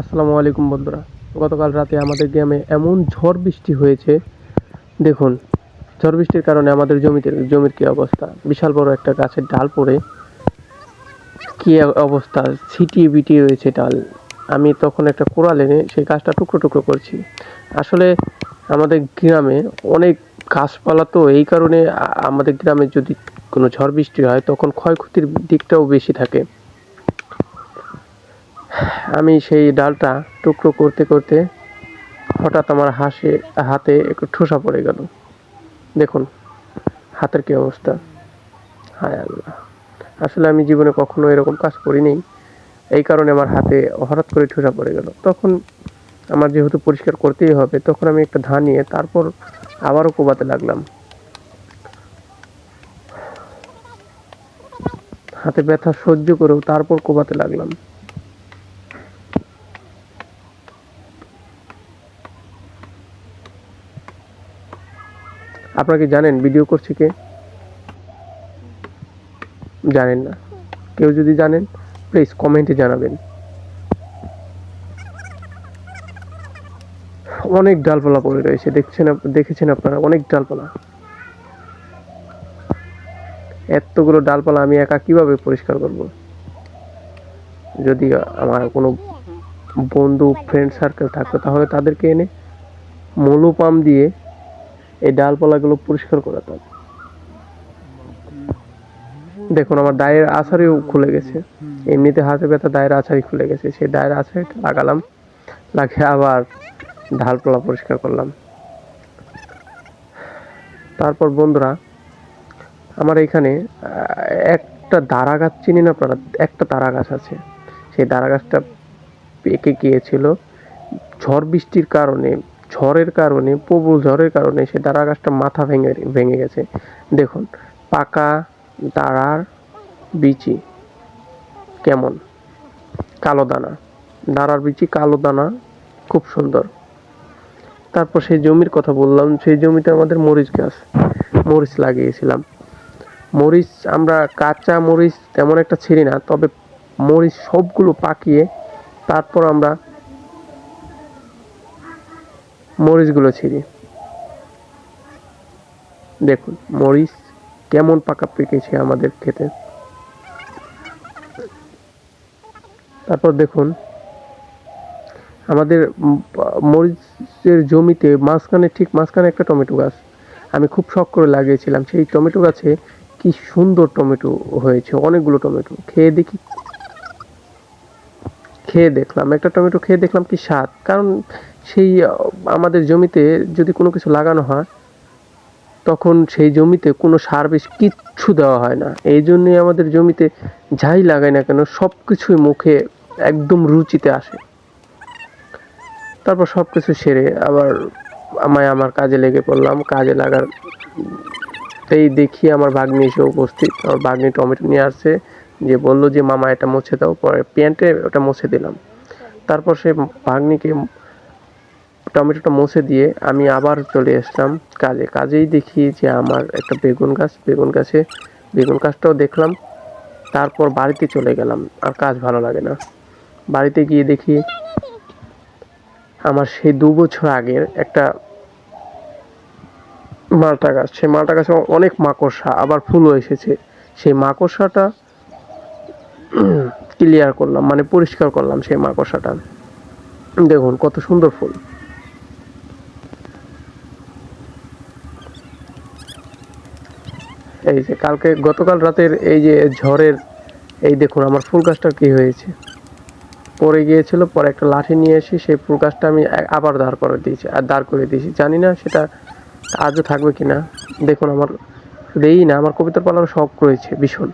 আসসালামু আলাইকুম বন্ধুরা। গতকাল রাতে আমাদের গ্রামে এমন ঝড় বৃষ্টি হয়েছে, দেখুন, ঝড় বৃষ্টির কারণে আমাদের জমিতে, জমির কি অবস্থা? বিশাল বড় একটা গাছের ডাল পড়ে, কি অবস্থা? ছিটিয়ে বিটিয়ে রয়েছে ডাল। আমি তখন একটা কোড়াল এনে সেই গাছটা টুকরো টুকরো করছি। আসলে আমাদের গ্রামে অনেক গাছপালা তো এই কারণে আমাদের গ্রামে যদি কোনো ঝড় বৃষ্টি হয়, তখন ক্ষয়ক্ষতির দিকটাও বেশি থাকে। আমি সেই ডালটা টুকরো করতে করতে হঠাৎ আমার হাসে, হাতে একটু ঠোসা পড়ে গেল। দেখুন, হাতের কি অবস্থা। হায় আল্লাহ। আসলে আমি জীবনে কখনো এরকম কাজ করিনি। এই কারণে আমার হাতে হঠাৎ করে ঠোসা পড়ে গেল। তখন আমার যেহেতু পরিষ্কার করতেই হবে, তখন আমি একটা ধান নিয়ে তারপর আবারও কোবাতে লাগলাম। হাতে ব্যথা সহ্য করেও তারপর কোবাতে লাগলাম। আপনারা কি জানেন ভিডিও করছি কে? জানেন না। কেউ যদি জানেন প্লিজ কমেন্টে জানাবেন। অনেক ডালপালা পড়ে রয়েছে, দেখছেন দেখেছেন আপনারা? অনেক ডালপালা। এতগুলো ডালপালা আমি একা কীভাবে পরিষ্কার করব? যদি আমার কোনো বন্ধু ফ্রেন্ড সার্কেল থাকতো, তাহলে তাদেরকে এনে মলু পাম দিয়ে এই ডালপালাগুলো পরিষ্কার করাতাম দেখুন, আমার দায়ের আছাড়িও খুলে গেছে। এমনিতে হাতে ব্যথা, দায়ের আছাড়ি খুলে গেছে। সেই দায়ের আছাড়িটা লাগালাম লাগিয়ে আবার ডালপালা পরিষ্কার করলাম। তারপর বন্ধুরা, আমার এখানে একটা দাঁড়া গাছ চিনি না আপনারা? একটা দাঁড়া গাছ আছে। সেই দাঁড়া গাছটা পেকে গিয়েছিল। ঝড় বৃষ্টির কারণে ঝড়ের কারণে, প্রবল ঝড়ের কারণে সে দাঁড়া গাছটা মাথা ভেঙে ভেঙে গেছে। দেখুন, পাকা দাঁড়ার বিচি কেমন? কালো দানা। দাঁড়ার বিচি কালো দানা, খুব সুন্দর। তারপর সেই জমির কথা বললাম, সেই জমিতে আমাদের মরিচ গাছ, মরিচ লাগিয়েছিলাম। মরিচ, আমরা কাঁচা মরিচ তেমন একটা ছিঁড়ি না, তবে মরিচ সবগুলো পাকিয়ে তারপর আমরা মরিচগুলো ছিঁড়ি। দেখুন, মরিচ কেমন পাকা পেকেছে আমাদের খেতে তারপর দেখুন, আমাদের মরিচের জমিতে মাঝখানে, ঠিক মাঝখানে একটা টমেটো গাছ। আমি খুব শখ করে লাগিয়েছিলাম, সেই টমেটো গাছে কি সুন্দর টমেটো হয়েছে, অনেকগুলো টমেটো। খেয়ে দেখি। খেয়ে দেখলাম, একটা টমেটো খেয়ে দেখলাম কি স্বাদ। কারণ সেই আমাদের জমিতে যদি কোনো কিছু লাগানো হয়, তখন সেই জমিতে কোনো সার বেশ কিচ্ছু দেওয়া হয় না। এই জন্যই আমাদের জমিতে যাই লাগাই না কেন সব কিছুই মুখে একদম রুচিতে আসে। তারপর সব কিছু সেরে আবার আমায় আমার কাজে লেগে পড়লাম। কাজে লাগার তেই দেখি আমার ভাগ্নি এসে উপস্থিত। আমার ভাগ্নি টমেটো নিয়ে আসছে, যে বলল যে, মামা, এটা মুছে দাও। পরে প্যান্টে ওটা মুছে দিলাম। তারপর সে ভাগ্নিকে টমেটোটা মুছে দিয়ে আমি আবার চলে আসলাম কাজে। কাজেই দেখি যে আমার একটা বেগুন গাছ, বেগুন গাছে, বেগুন গাছটাও দেখলাম। তারপর বাড়িতে চলে গেলাম, আর কাজ ভালো লাগে না। বাড়িতে গিয়ে দেখি আমার সেই দু বছর আগের একটা মালটা গাছ। সেই মালটা গাছে অনেক মাকড়সা, আবার ফুলও এসেছে। সেই মাকড়সাটা ক্লিয়ার করলাম মানে পরিষ্কার করলাম সেই মাকড়সাটা। দেখুন কত সুন্দর ফুল। এই যে কালকে গতকাল রাতের এই যে ঝড়ের, এই দেখুন আমার ফুল গাছটার কী হয়েছে। পড়ে গিয়েছিল, পরে একটা লাঠি নিয়ে এসে সেই ফুল গাছটা আমি আবার দাঁড় করে দিয়েছি, আর দাঁড় করে দিয়েছি। জানি না সেটা আজও থাকবে কি না দেখুন আমার, দেই না, আমার কবিতার পালার শখ রয়েছে ভীষণ।